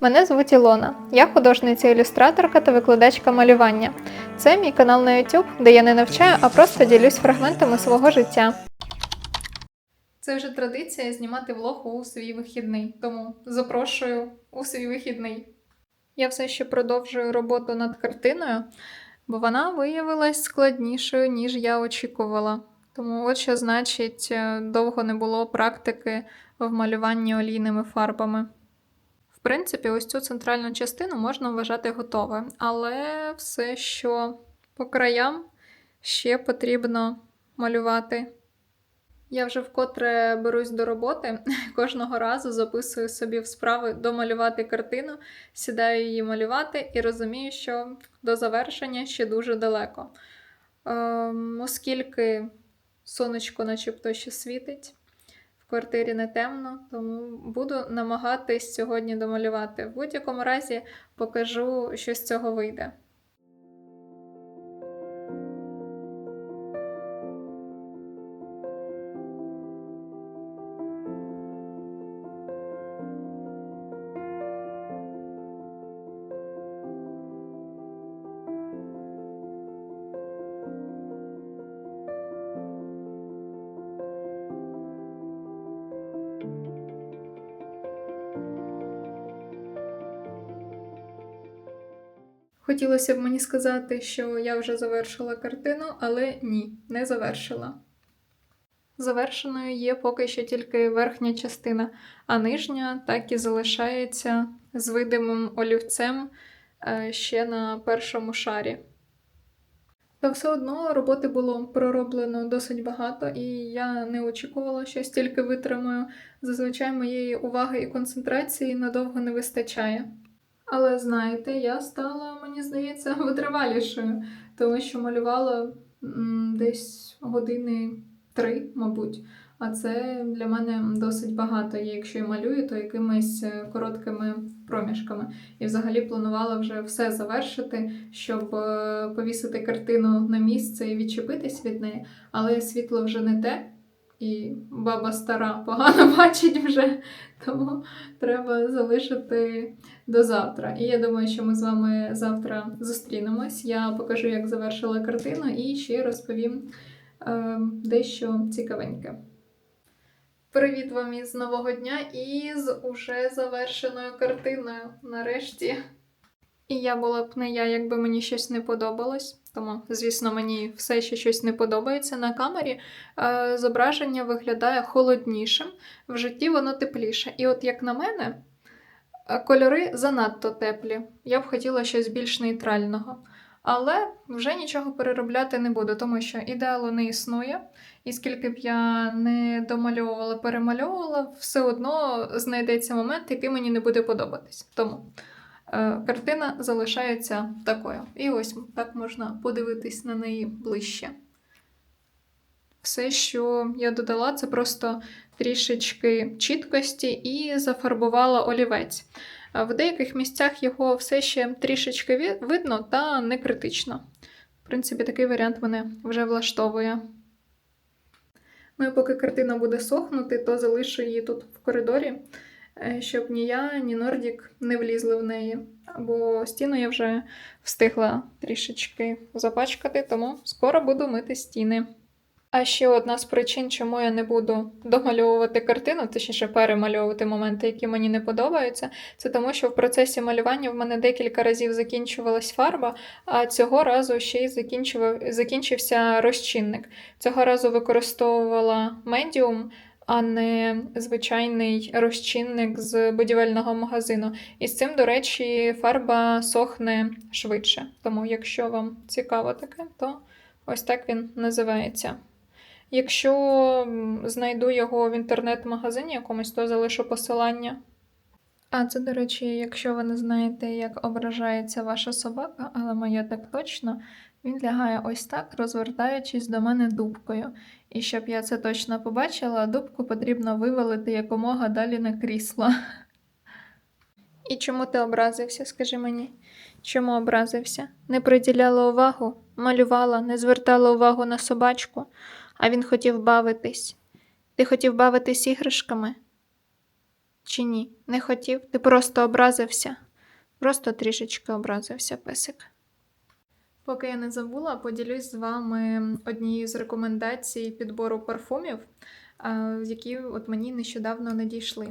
Мене звуть Ілона. Я художниця-ілюстраторка та викладачка малювання. Це мій канал на YouTube, де я не навчаю, а просто ділюсь фрагментами свого життя. Це вже традиція знімати влог у свій вихідний, тому запрошую у свій вихідний. Я все ще продовжую роботу над картиною, бо вона виявилась складнішою, ніж я очікувала. Тому от що значить, е, довго не було практики в малюванні олійними фарбами. В принципі, ось цю центральну частину можна вважати готовою, але все, що по краям, ще потрібно малювати. Я вже вкотре берусь до роботи, кожного разу записую собі в справи домалювати картину, сідаю її малювати і розумію, що до завершення ще дуже далеко. Ем, оскільки сонечко начебто ще світить, квартирі не темно, тому буду намагатись сьогодні домалювати. В будь-якому разі покажу, що з цього вийде. Хотілося б мені сказати, що я вже завершила картину, але ні, не завершила. Завершеною є поки що тільки верхня частина, а нижня так і залишається з видимим олівцем е, ще на першому шарі. Та все одно роботи було пророблено досить багато, і я не очікувала, що стільки витримаю. Зазвичай моєї уваги і концентрації надовго не вистачає. Але знаєте, я стала, мені здається, витривалішою, тому що малювала десь години три, мабуть. А це для мене досить багато. І якщо я малюю, то якимись е, короткими проміжками. І взагалі планувала вже все завершити, щоб е, повісити картину на місце і відчепитись від неї. Але світло вже не те, і баба стара погано бачить вже, тому треба залишити до завтра. І я думаю, що ми з вами завтра зустрінемось. Я покажу, як завершила картину, і ще розповім е, дещо цікавеньке. Привіт вам із нового дня і з уже завершеною картиною нарешті. І я була б не я, якби мені щось не подобалось. Тому, звісно, мені все ще щось не подобається. На камері е, зображення виглядає холоднішим, в житті воно тепліше. І от як на мене, е, кольори занадто теплі. Я б хотіла щось більш нейтрального. Але вже нічого переробляти не буду, тому що ідеалу не існує. І скільки б я не домальовувала, перемальовувала, все одно знайдеться момент, який мені не буде подобатись. Тому картина залишається такою. І ось так можна подивитись на неї ближче. Все, що я додала, це просто трішечки чіткості і зафарбувала олівець. В деяких місцях його все ще трішечки видно та не критично. В принципі, такий варіант мене вже влаштовує. Ну і поки картина буде сохнути, то залишу її тут в коридорі, е, щоб ні я, ні Нордік не влізли в неї. Бо стіну я вже встигла трішечки запачкати, тому скоро буду мити стіни. А ще одна з причин, чому я не буду домальовувати картину, точніше перемальовувати моменти, які мені не подобаються, це тому, що в процесі малювання в мене декілька разів закінчувалась фарба, а цього разу ще й закінчував, закінчився розчинник. Цього разу використовувала медіум, а не звичайний розчинник з будівельного магазину. І з цим, до речі, фарба сохне швидше. Тому, якщо вам цікаво таке, то ось так він називається. Якщо знайду його в інтернет-магазині якомусь, то залишу посилання. А це, до речі, якщо ви не знаєте, як ображається ваша собака, але моя так точно, він лягає ось так, розвертаючись до мене дубкою. І щоб я це точно побачила, дубку потрібно вивалити якомога далі на крісло. І чому ти образився, скажи мені? Чому образився? Не приділяла увагу, малювала, не звертала увагу на собачку, а він хотів бавитись. Ти хотів бавитись іграшками? Чи ні? Не хотів? Ти просто образився. Просто трішечки образився песик. Поки я не забула, поділюсь з вами однією з рекомендацій підбору парфумів, які от мені нещодавно надійшли.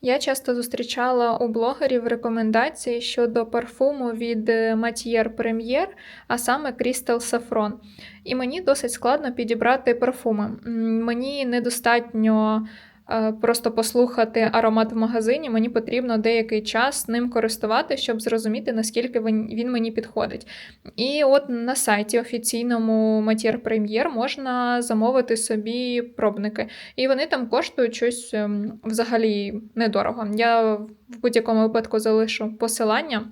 Я часто зустрічала у блогерів рекомендації щодо парфуму від е, Matier Premier, а саме Crystal Saffron. І мені досить складно підібрати парфуми. Мені недостатньо просто послухати аромат в магазині, мені потрібно деякий час ним користувати, щоб зрозуміти, наскільки він мені підходить. І от на сайті офіційному Matier Premier можна замовити собі пробники. І вони там коштують щось ем, взагалі недорого. Я в будь-якому випадку залишу посилання.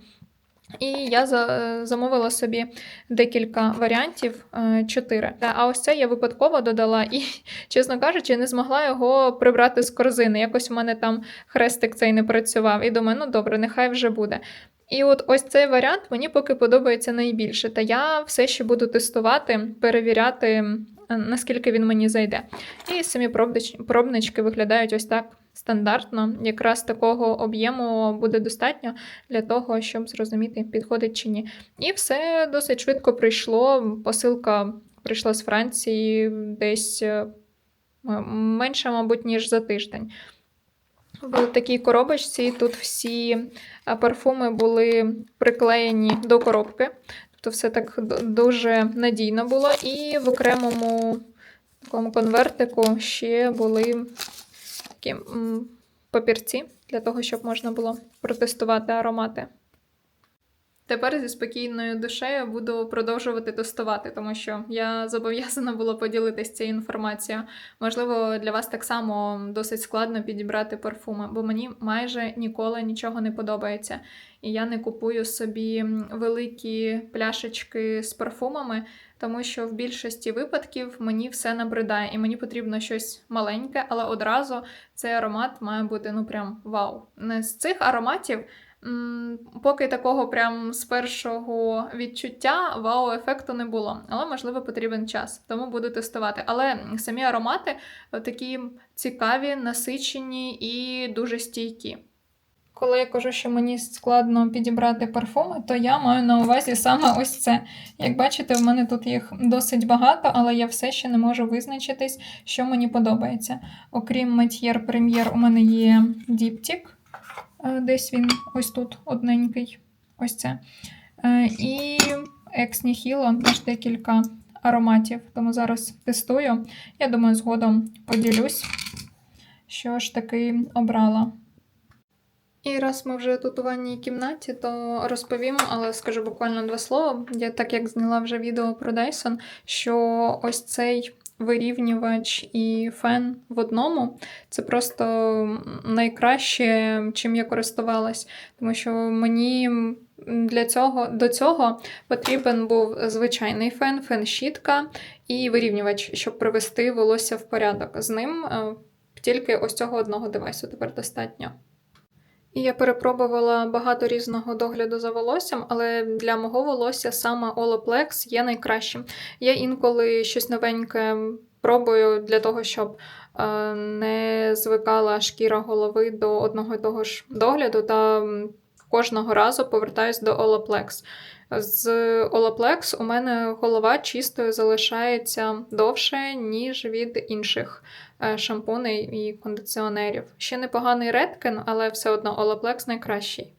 І я е, замовила собі декілька варіантів, е, чотири. А ось це я випадково додала і, чесно кажучи, не змогла його прибрати з корзини. Якось у мене там хрестик цей не працював. І думаю, ну добре, нехай вже буде. І от ось цей варіант мені поки подобається найбільше. Та я все ще буду тестувати, перевіряти, наскільки він мені зайде. І самі пробнич- пробнички виглядають ось так стандартно. Якраз такого об'єму буде достатньо для того, щоб зрозуміти, підходить чи ні. І все досить швидко прийшло. Посилка прийшла з Франції десь е, менше, мабуть, ніж за тиждень. В такій коробочці тут всі е, парфуми були приклеєні до коробки. Тобто все так дуже надійно було. І в окремому такому конвертику ще були такі папірці для того, щоб можна було протестувати аромати. Тепер зі спокійною душею буду продовжувати тестувати, тому що я зобов'язана була поділитися цією інформацією. Можливо, для вас так само досить складно підібрати парфуми, бо мені майже ніколи нічого не подобається. І я не купую собі великі пляшечки з парфумами, тому що в більшості випадків мені все набридає, і мені потрібно щось маленьке, але одразу цей аромат має бути ну прям вау. Не з цих ароматів. Поки такого прям з першого відчуття вау-ефекту не було, але можливо потрібен час, тому буду тестувати. Але самі аромати такі цікаві, насичені і дуже стійкі. Коли я кажу, що мені складно підібрати парфуми, то я маю на увазі саме ось це. Як бачите, в мене тут їх досить багато, але я все ще не можу визначитись, що мені подобається. Окрім Metier Premier, у мене є діптік. Е, Десь він ось тут одненький. Ось це. Е, І Nihilo, теж декілька ароматів. Тому зараз тестую. Я думаю, згодом поділюсь, що ж таки обрала. І раз ми вже тут у ванній кімнаті, то розповім, але скажу буквально два слова. Я так як зняла вже відео про Dyson, що ось цей вирівнювач і фен в одному це просто найкраще, чим я користувалась. Тому що мені для цього до цього потрібен був звичайний фен, фен-щітка і вирівнювач, щоб привести волосся в порядок. З ним е, тільки ось цього одного девайсу тепер достатньо. Я перепробувала багато різного догляду за волоссям, але для мого волосся саме Olaplex є найкращим. Я інколи щось новеньке пробую для того, щоб е, не звикала шкіра голови до одного і того ж догляду, та кожного разу повертаюсь до Olaplex. З Olaplex у мене голова чистою залишається довше, ніж від інших шампуней і кондиціонерів. Ще непоганий Redken, але все одно Olaplex найкращий.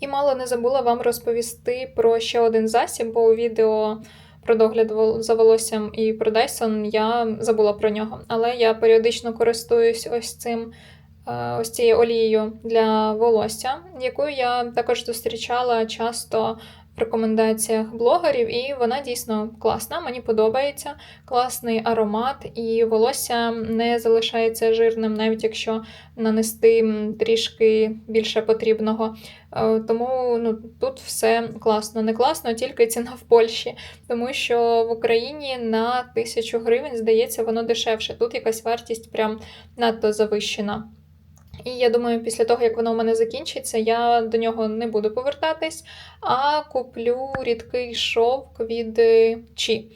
І мало не забула вам розповісти про ще один засіб, бо у відео про догляд за волоссям і про Dyson я забула про нього. Але я періодично користуюсь ось цим. е, Ось цією олією для волосся, яку я також зустрічала часто в рекомендаціях блогерів, і вона дійсно класна, мені подобається. Класний аромат, і волосся не залишається жирним, навіть якщо нанести трішки більше потрібного. Е, Тому ну, тут все класно. Не класно, тільки ціна в Польщі, тому що в Україні на тисячу гривень, здається, воно дешевше. Тут якась вартість прям надто завищена. І я думаю, після того, як воно у мене закінчиться, я до нього не буду повертатись, а куплю рідкий шовк від е, Чі.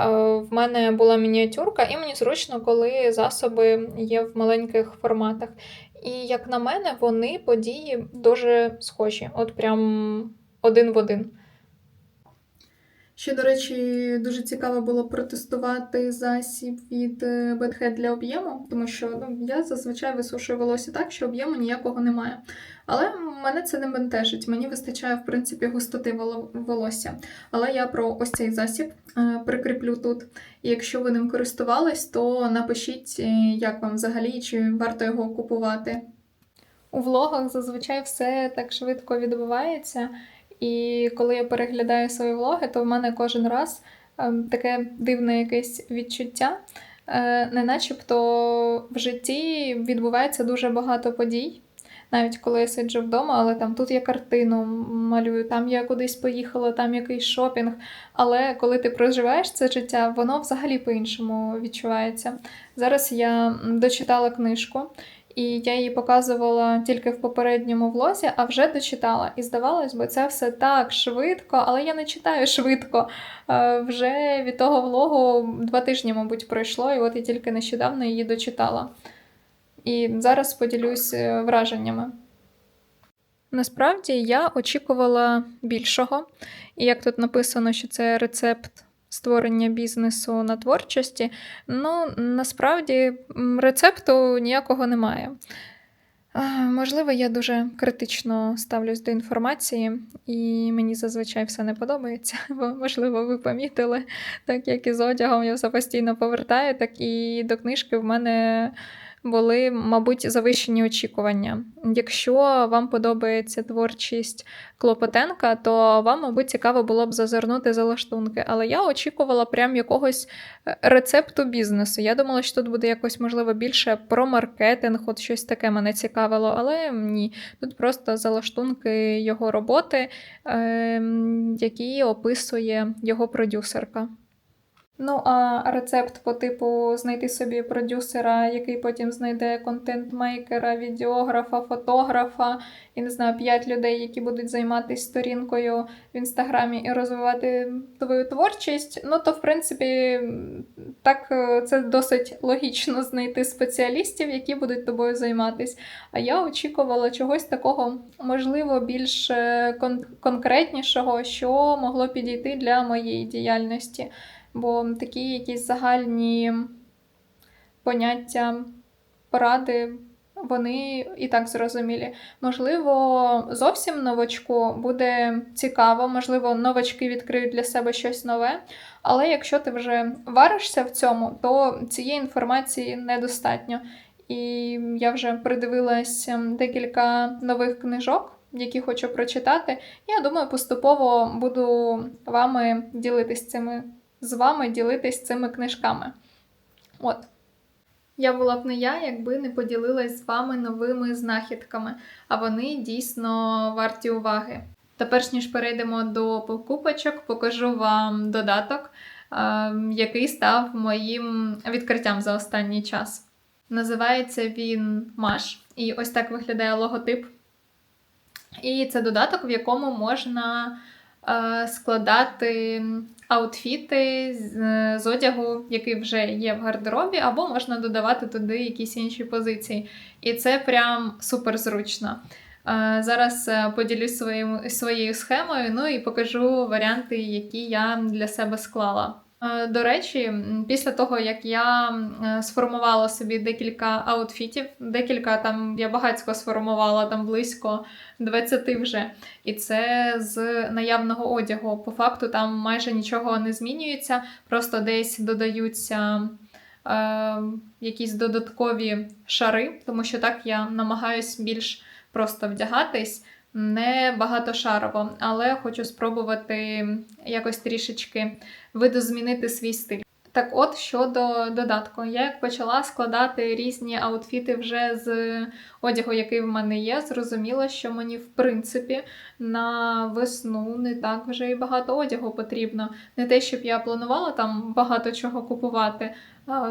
Е, В мене була мініатюрка, і мені зручно, коли засоби є в маленьких форматах. І як на мене, вони події дуже схожі, от прям один в один. Ще, до речі, дуже цікаво було протестувати засіб від е, для об'єму, тому що ну, я зазвичай висушую волосся так, що об'єму ніякого немає. Але мене це не бентежить. Мені вистачає, в принципі, густоти волосся. Але я про ось цей засіб е, прикріплю тут. І якщо ви ним користувались, то напишіть, е, як вам взагалі, чи варто його купувати. У влогах зазвичай все так швидко відбувається. І коли я переглядаю свої влоги, то в мене кожен раз ем, таке дивне якесь відчуття, е, не начебто в житті відбувається дуже багато подій. Навіть коли я сиджу вдома, але там тут я картину малюю, там я кудись поїхала, там якийсь шопінг. Але коли ти проживаєш це життя, воно взагалі по-іншому відчувається. Зараз я дочитала книжку, і я її показувала тільки в попередньому влозі, а вже дочитала. І здавалось би, це все так швидко, але я не читаю швидко. Е, Вже від того влогу два тижні, мабуть, пройшло, і от я тільки нещодавно її дочитала. І зараз поділюсь е, враженнями. Насправді я очікувала більшого, і як тут написано, що це рецепт створення бізнесу на творчості, ну насправді рецепту ніякого немає. Можливо, я дуже критично ставлюсь до інформації, і мені зазвичай все не подобається. Бо, можливо, ви помітили, так як і з одягом я все постійно повертаю, так і до книжки в мене були, мабуть, завищені очікування. Якщо вам подобається творчість Клопотенка, то вам, мабуть, цікаво було б зазирнути за лаштунки. Але я очікувала прям якогось е, рецепту бізнесу. Я думала, що тут буде якось, можливо, більше про маркетинг, от щось таке мене цікавило, але ні. Тут просто залаштунки його роботи, е, які описує його продюсерка. Ну, а рецепт по типу знайти собі продюсера, який потім знайде контент-мейкера, відеографа, фотографа і не знаю, п'ять людей, які будуть займатися сторінкою в інстаграмі і розвивати твою творчість. Ну, то в принципі, так е, це досить логічно знайти спеціалістів, які будуть тобою займатись. А я очікувала чогось такого, можливо, більш е, кон- конкретнішого, що могло підійти для моєї діяльності. Бо такі якісь загальні поняття, поради, вони і так зрозумілі. Можливо, зовсім новачку буде цікаво, можливо, новачки відкриють для себе щось нове. Але якщо ти вже варишся в цьому, то цієї інформації недостатньо. І я вже придивилась ем, декілька нових книжок, які хочу прочитати. Я думаю, поступово буду вами ділитись цими з вами ділитись цими книжками. От. Я була б не я, якби не поділилась з вами новими знахідками, а вони дійсно варті уваги. Та перш ніж перейдемо до покупочок, покажу вам додаток, е, який став моїм відкриттям за останній час. Називається він Маш, і ось так виглядає логотип. І це додаток, в якому можна складати аутфіти з, з одягу, який вже є в гардеробі, або можна додавати туди якісь інші позиції. І це прям супер зручно. Е, Зараз е, поділюсь своїм, своєю схемою, ну і покажу варіанти, які я для себе склала. Е, До речі, після того, як я е, сформувала собі декілька аутфітів, декілька там я багатько сформувала, там близько 20 вже. І це з наявного одягу. По факту там майже нічого не змінюється, просто десь додаються е, якісь додаткові шари, тому що так я намагаюсь більш просто вдягатись. Не багатошарово, але хочу спробувати якось трішечки видозмінити свій стиль. Так от щодо додатку, я як почала складати різні аутфіти вже з одягу, який в мене є, зрозуміла, що мені в принципі на весну не так вже і багато одягу потрібно. Не те, щоб я планувала там багато чого купувати.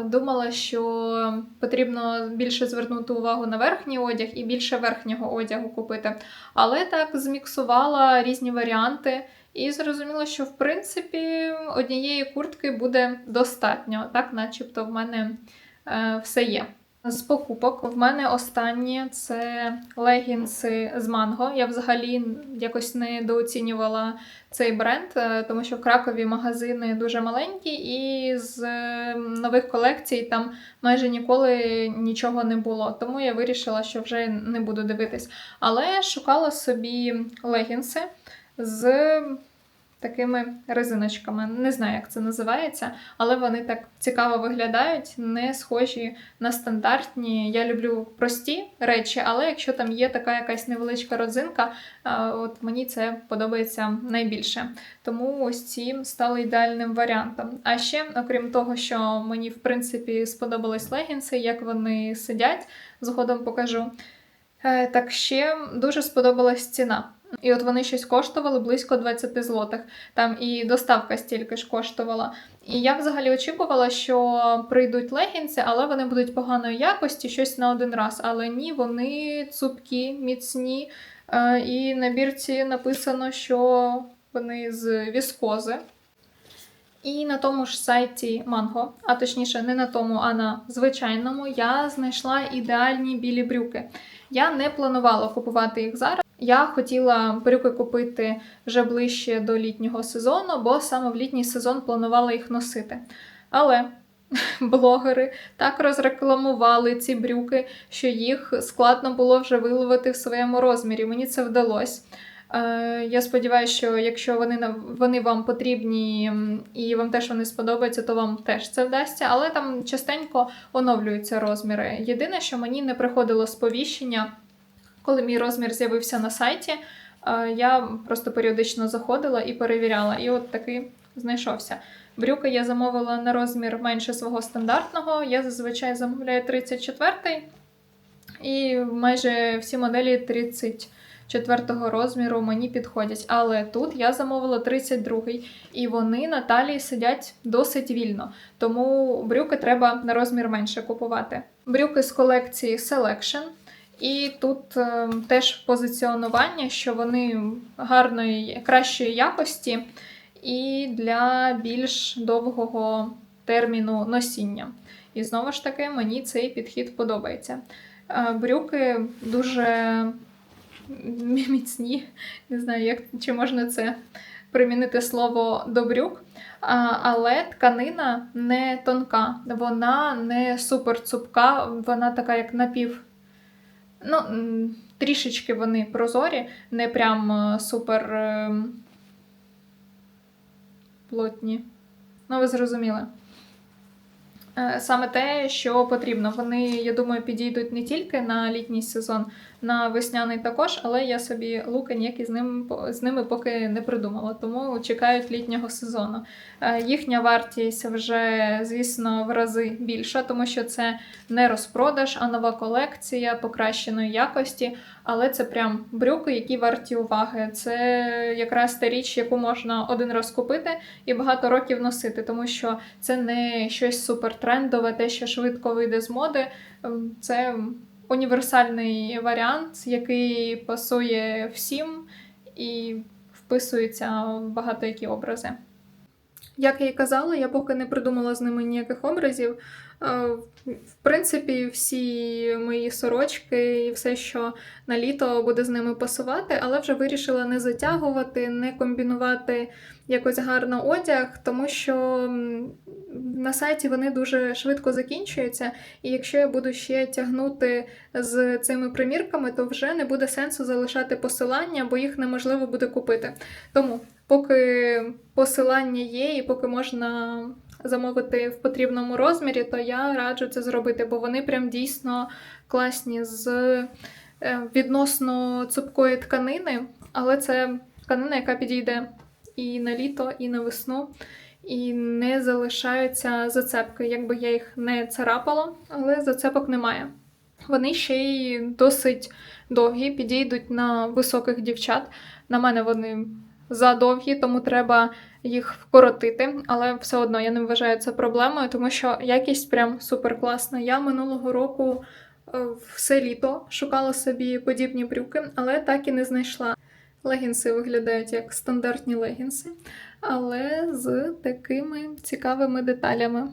Думала, що потрібно більше звернути увагу на верхній одяг і більше верхнього одягу купити. Але так зміксувала різні варіанти. І зрозуміла, що в принципі однієї куртки буде достатньо, так начебто в мене е, все є. З покупок в мене останнє це легінси з манго. Я взагалі якось недооцінювала цей бренд, е, тому що Кракові магазини дуже маленькі, і з е, нових колекцій там майже ніколи нічого не було. Тому я вирішила, що вже не буду дивитись. Але шукала собі легінси з такими резиночками. Не знаю, як це називається, але вони так цікаво виглядають, не схожі на стандартні. Я люблю прості речі, але якщо там є така якась невеличка родзинка, от мені це подобається найбільше. Тому ось ці стали ідеальним варіантом. А ще, окрім того, що мені в принципі сподобались легінси, як вони сидять, згодом покажу. Е, Так ще дуже сподобалась ціна. І от вони щось коштували близько 20 злотих. Там і доставка стільки ж коштувала. І я взагалі очікувала, що прийдуть легінси, але вони будуть поганої якості, щось на один раз. Але ні, вони цупкі, міцні. Е, І на бірці написано, що вони з віскози. І на тому ж сайті Mango, а точніше, не на тому, а на звичайному, я знайшла ідеальні білі брюки. Я не планувала купувати їх зараз. Я хотіла брюки купити вже ближче до літнього сезону, бо саме в літній сезон планувала їх носити. Але блогери так розрекламували ці брюки, що їх складно було вже виловити в своєму розмірі. Мені це вдалося. Е, Я сподіваюся, що якщо вони вони вам потрібні і вам теж вони сподобаються, то вам теж це вдасться. Але там частенько оновлюються розміри. Єдине, що мені не приходило сповіщення, коли мій розмір з'явився на сайті. е, Я просто періодично заходила і перевіряла, і от такий знайшовся. Брюки я замовила на розмір менше свого стандартного. Я зазвичай замовляю 34 і майже всі моделі 34 розміру мені підходять. Але тут я замовила 32-й, і вони на талії сидять досить вільно. Тому брюки треба на розмір менше купувати. Брюки з колекції Selection. І тут е, теж позиціонування, що вони гарної, кращої якості і для більш довгого терміну носіння. І знову ж таки, мені цей підхід подобається. Е, Брюки дуже міцні, не знаю, як, чи можна це примінити слово до брюк. Але тканина не тонка, вона не супер цупка, вона така, як напів. Ну, трішечки вони прозорі, не прям е, супер ем, плотні. Ну, ви зрозуміли. Е, Саме те, що потрібно. Вони, я думаю, підійдуть не тільки на літній сезон, на весняний також, але я собі луки ніякі з ними, з ними поки не придумала, тому чекають літнього сезону. Е, Їхня вартість вже, звісно, в рази більша, тому що це не розпродаж, а нова колекція покращеної якості. Але це прям брюки, які варті уваги. Це якраз та річ, яку можна один раз купити і багато років носити, тому що це не щось супертрендове, те, що швидко вийде з моди. Ем, Це універсальний варіант, який пасує всім і вписується в багато які образи. Як я і казала, я поки не придумала з ними ніяких образів. Е, В принципі, всі мої сорочки і все, що на літо буде з ними пасувати, але вже вирішила не затягувати, не комбінувати якось гарно одяг, тому що на сайті вони дуже швидко закінчуються. І якщо я буду ще тягнути з цими примірками, то вже не буде сенсу залишати посилання, бо їх неможливо буде купити. Тому, поки посилання є, і поки можна замовити в потрібному розмірі, то я раджу це зробити, бо вони прям дійсно класні з е, відносно цупкої тканини, але це тканина, яка підійде і на літо, і на весну. І не залишаються зацепки, якби я їх не царапала, але зацепок немає. Вони ще й досить довгі, підійдуть на високих дівчат. На мене вони задовгі, тому треба їх вкоротити, але все одно я не вважаю це проблемою, тому що якість прям супер класна. Я минулого року е, все літо шукала собі подібні брюки, але так і не знайшла. Легінси виглядають як стандартні легінси, але з такими цікавими деталями.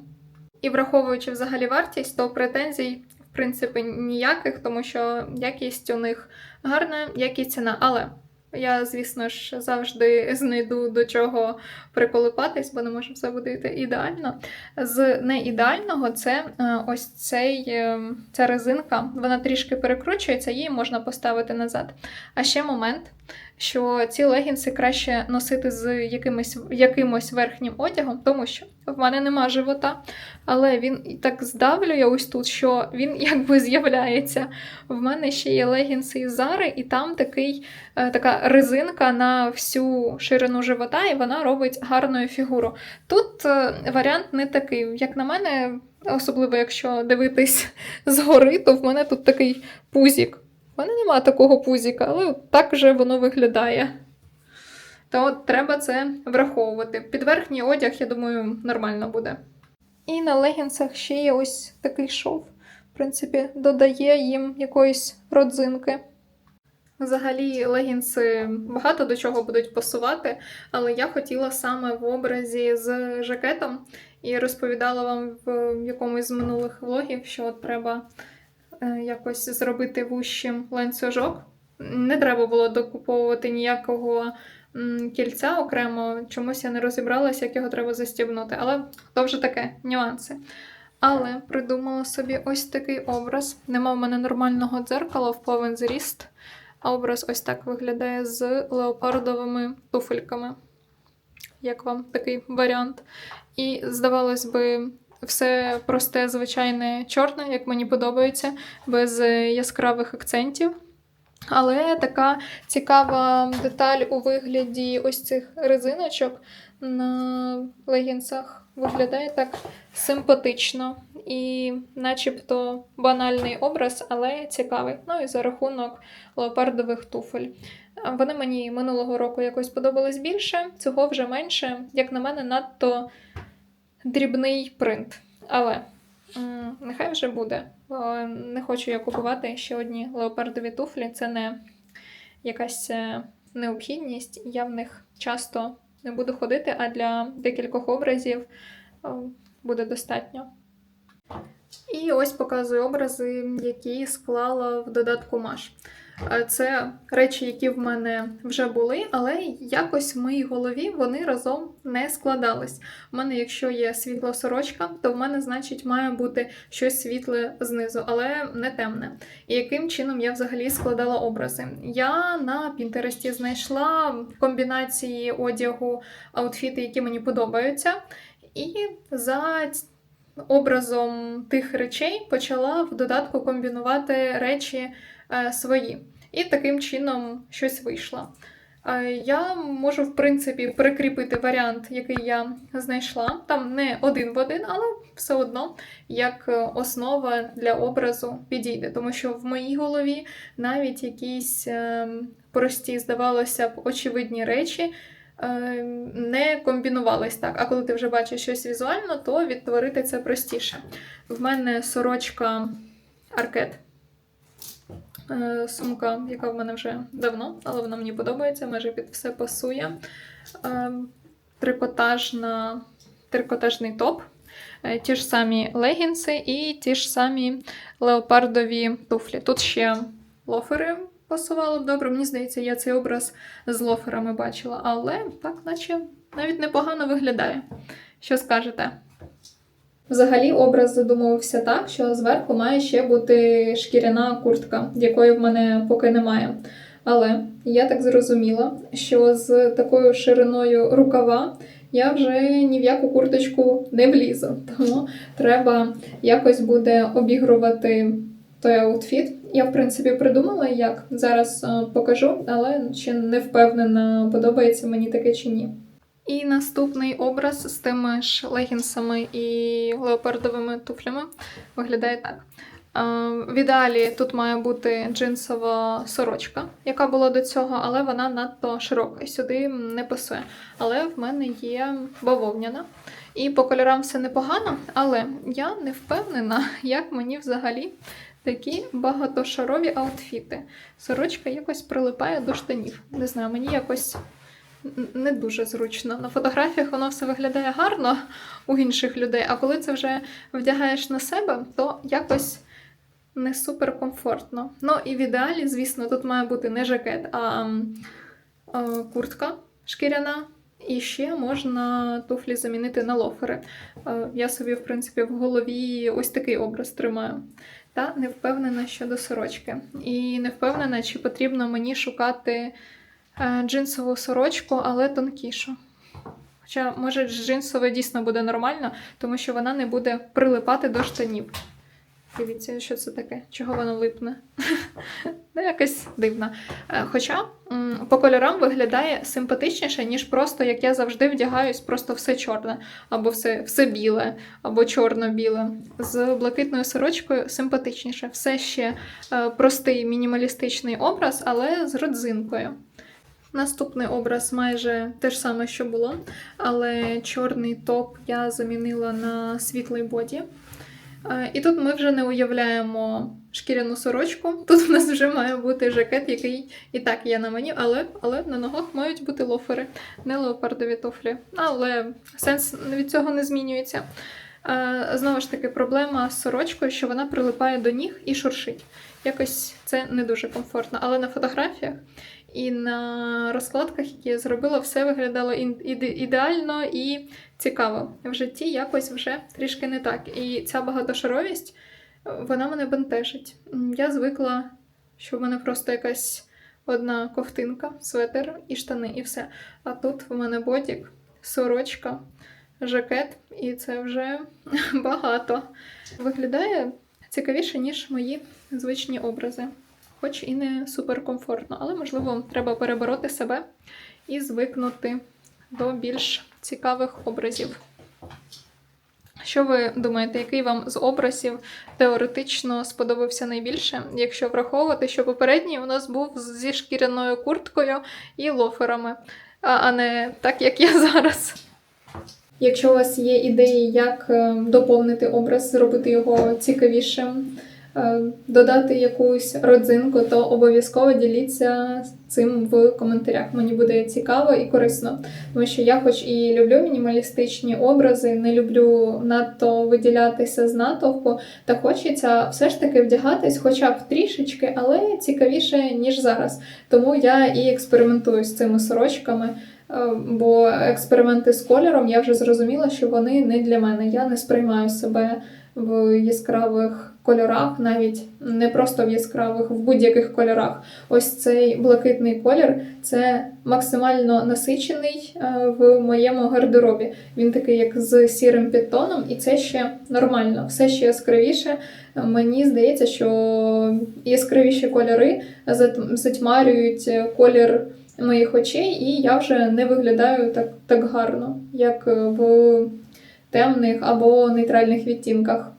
І враховуючи взагалі вартість, то претензій в принципі, ніяких, тому що якість у них гарна, як і ціна. Але я, звісно ж, завжди знайду до чого приколипатись, бо не може все буде ідеально. З неідеального це е, ось цей, е, ця резинка, вона трішки перекручується, її можна поставити назад. А ще момент, що ці легінси краще носити з якимось, якимось верхнім одягом, тому що в мене нема живота, але він так здавлює ось тут, що він якби з'являється. В мене ще є легінси із Зари, і там такий, е, така резинка на всю ширину живота, і вона робить гарну фігуру. Тут е, варіант не такий. Як на мене, особливо якщо дивитись згори, то в мене тут такий пузік. У мене нема такого пузіка, але так вже воно виглядає. То треба це враховувати. Під верхній одяг, я думаю, нормально буде. І на легінсах ще є ось такий шов. В принципі, додає їм якоїсь родзинки. Взагалі, легінси багато до чого будуть пасувати, але я хотіла саме в образі з жакетом і розповідала вам в якомусь з минулих влогів, що от треба якось зробити вущим ланцюжок. Не треба було докуповувати ніякого кільця окремо, чомусь я не розібралася, як його треба застібнути. Але то вже таке нюанси. Але придумала собі ось такий образ. Нема в мене нормального дзеркала в повен зріст. А образ ось так виглядає з леопардовими туфельками. Як вам такий варіант? І, здавалось би, все просте, звичайне чорне, як мені подобається, без яскравих акцентів. Але така цікава деталь у вигляді ось цих резиночок на легінсах виглядає так симпатично і, начебто, банальний образ, але цікавий. Ну і за рахунок леопардових туфель. Вони мені минулого року якось подобались більше, цього вже менше. Як на мене, надто дрібний принт. Але нехай вже буде. Не хочу я купувати ще одні леопардові туфлі. Це не якась е, необхідність. Я в них часто не буду ходити, а для декількох образів е, буде достатньо. І ось показую образи, які склала в додатку Маш. Це речі, які в мене вже були, але якось в моїй голові вони разом не складались. У мене, якщо є світла сорочка, то в мене, значить, має бути щось світле знизу, але не темне. І яким чином я взагалі складала образи? Я на Пінтересті знайшла комбінації одягу, аутфіти, які мені подобаються. І за образом тих речей почала в додатку комбінувати речі свої. І таким чином щось вийшло. Е, Я можу, в принципі, прикріпити варіант, який я знайшла. Там не один в один, але все одно як е, основа для образу підійде. Тому що в моїй голові навіть якісь е, прості, здавалося б, очевидні речі е, не комбінувались так. А коли ти вже бачиш щось візуально, то відтворити це простіше. В мене сорочка аркет. Е, Сумка, яка в мене вже давно, але вона мені подобається, майже під все пасує. Е, Трикотажна, трикотажний топ. Е, Ті ж самі легінси і ті ж самі леопардові туфлі. Тут ще лофери пасувало б добре. Мені здається, я цей образ з лоферами бачила, але так, наче навіть непогано виглядає. Що скажете? Взагалі, образ задумувався так, що зверху має ще бути шкіряна куртка, якої в мене поки немає. Але я так зрозуміла, що з такою шириною рукава я вже ні в яку курточку не влізу. Тому треба якось буде обігрувати той аутфіт. Я, в принципі, придумала, як зараз е, покажу, але ще не впевнена, подобається мені таке чи ні. І наступний образ з тими ж легінсами і леопардовими туфлями виглядає так. Е, В ідеалі тут має бути джинсова сорочка, яка була до цього, але вона надто широка і сюди не пасує. Але в мене є бавовняна. І по кольорам все непогано, але я не впевнена, як мені взагалі такі багатошарові аутфіти. Сорочка якось прилипає до штанів. Не знаю, мені якось не дуже зручно. На фотографіях воно все виглядає гарно у інших людей, а коли це вже вдягаєш на себе, то якось не супер комфортно. Ну і в ідеалі, звісно, тут має бути не жакет, а, а куртка шкіряна. І ще можна туфлі замінити на лофери. Е, Я собі, в принципі, в голові ось такий образ тримаю. Та не впевнена щодо сорочки. І не впевнена, чи потрібно мені шукати е, джинсову сорочку, але тонкішу. Хоча, може, джинсове дійсно буде нормально, тому що вона не буде прилипати до штанів. Дивіться, що це таке, чого воно липне. ну, якась дивна. Е, Хоча по кольорам виглядає симпатичніше, ніж просто як я завжди вдягаюсь, просто все чорне, або все, все біле, або чорно-біле. З блакитною сорочкою симпатичніше. Все ще е, простий мінімалістичний образ, але з родзинкою. Наступний образ майже те ж саме, що було, але чорний топ я замінила на світлий боді. Е, І тут ми вже не уявляємо шкіряну сорочку. Тут у нас вже має бути жакет, який і так є на мені, але, але на ногах мають бути лофери, не леопардові туфлі. Але сенс від цього не змінюється. Е, Знову ж таки, проблема з сорочкою, що вона прилипає до ніг і шуршить. Якось це не дуже комфортно. Але на фотографіях і на розкладках, які я зробила, все виглядало ідеально і цікаво. В житті якось вже трішки не так. І ця багатошаровість, е, вона мене бентежить. Я звикла, що в мене просто якась одна ковтинка, светер і штани, і все. А тут в мене бодік, сорочка, жакет, і це вже багато. Виглядає цікавіше, ніж мої звичні образи. Хоч і не суперкомфортно, але можливо треба перебороти себе і звикнути до більш цікавих образів. Що ви думаєте, який вам з образів теоретично сподобався найбільше, якщо враховувати, що попередній у нас був зі шкіряною курткою і лоферами, а не так, як я зараз? Якщо у вас є ідеї, як е, доповнити образ, зробити його цікавішим, додати якусь родзинку, то обов'язково діліться цим в коментарях. Мені буде цікаво і корисно. Тому що я, хоч і люблю мінімалістичні образи, не люблю надто виділятися з натовпу, та хочеться все ж таки вдягатись, хоча б трішечки, але цікавіше, ніж зараз. Тому я і експериментую з цими сорочками. Е, Бо експерименти з кольором я вже зрозуміла, що вони не для мене. Я не сприймаю себе в яскравих кольорах, навіть не просто в яскравих, в будь-яких кольорах. Ось цей блакитний колір це максимально насичений е, в моєму гардеробі. Він такий, як з сірим підтоном, і це ще нормально, все ще яскравіше. Мені здається, що яскравіші кольори зат- затьмарюють е, колір моїх очей, і я вже не виглядаю так, так гарно, як е, в темних або нейтральних відтінках.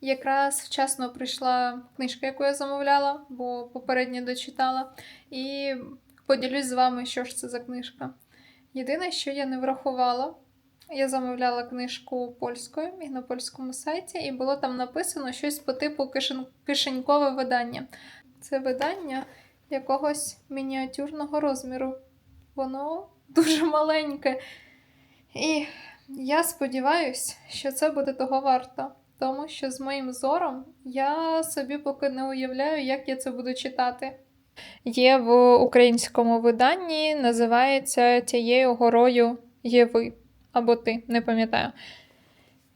Якраз вчасно прийшла книжка, яку я замовляла, бо попередньо дочитала, і поділюсь з вами, що ж це за книжка. Єдине, що я не врахувала, я замовляла книжку польською і на польському сайті, і було там написано щось по типу кишен... кишенькове видання. Це видання якогось мініатюрного розміру. Воно дуже маленьке. І я сподіваюся, що це буде того варто. Тому що з моїм зором я собі поки не уявляю, як я це буду читати. Є в українському виданні, називається Тією горою є ви або ти, не пам'ятаю.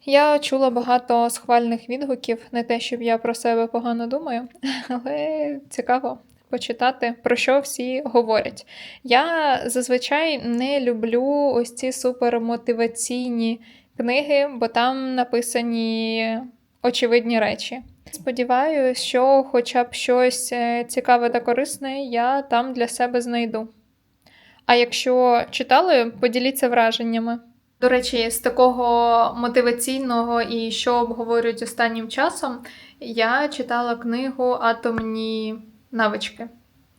Я чула багато схвальних відгуків, не те, щоб я про себе погано думаю, але цікаво почитати, про що всі говорять. Я зазвичай не люблю ось ці супермотиваційні книги, бо там написані очевидні речі. Сподіваюся, що хоча б щось е, цікаве та корисне я там для себе знайду. А якщо читали, поділіться враженнями. До речі, з такого мотиваційного і що обговорюють останнім часом, я читала книгу Атомні навички,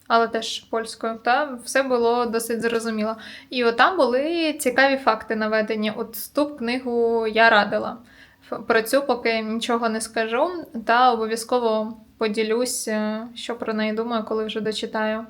але теж польською. Та все було досить зрозуміло. І от були цікаві факти наведені. От ту книгу я радила. Про цю поки нічого не скажу, та обов'язково поділюсь, е, що про неї думаю, коли вже дочитаю.